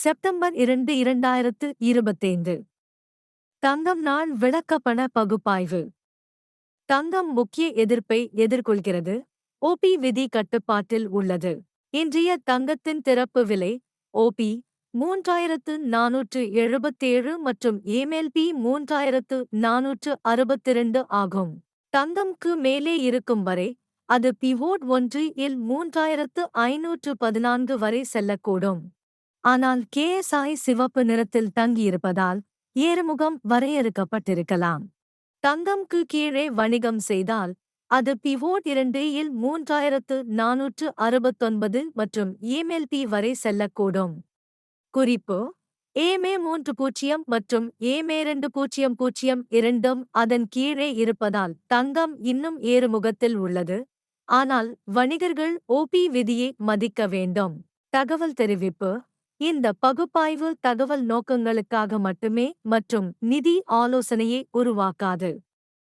September இரண்டு இரண்டாயிரத்து இருபத்தைந்து. தங்கம் நாள் விளக்கப்பண பகுப்பாய்வு. தங்கம் முக்கிய எதிர்ப்பை எதிர்கொள்கிறது. ஓபி விதி கட்டுப்பாட்டில் உள்ளது. இன்றைய தங்கத்தின் திறப்பு விலை ஓபி மூன்றாயிரத்து நாநூற்று எழுபத்தேழு மற்றும் e ஏமெல்பி மூன்றாயிரத்து நானூற்று அறுபத்திரண்டு ஆகும். தங்கம்க்கு மேலே இருக்கும் வரை அது பிவோட் ஒன்று இல் மூன்றாயிரத்து ஐநூற்று பதினான்கு வரை செல்லக்கூடும். ஆனால் கேஎஸ்ஐ சிவப்பு நிறத்தில் தங்கியிருப்பதால் ஏறுமுகம் வரையறுக்கப்பட்டிருக்கலாம். தங்கம்க்கு கீழே வணிகம் செய்தால் அது பிவோட் இரண்டு இல் மூன்றாயிரத்து நானூற்று அறுபத்தொன்பது மற்றும் ஏமெல்பி வரை செல்லக்கூடும். குறிப்பு ஏமே மூன்று பூஜ்ஜியம் மற்றும் ஏமே இரண்டு பூஜ்ஜியம் பூஜ்ஜியம் இரண்டும் அதன் கீழே இருப்பதால் தங்கம் இன்னும் ஏறுமுகத்தில் உள்ளது. ஆனால் வணிகர்கள் ஓபி விதியை மதிக்க வேண்டும். தகவல் தெரிவிப்பு இந்த பகுப்பாய்வு தகவல் நோக்கங்களுக்காக மட்டுமே மற்றும் நிதி ஆலோசனையை உருவாக்காது.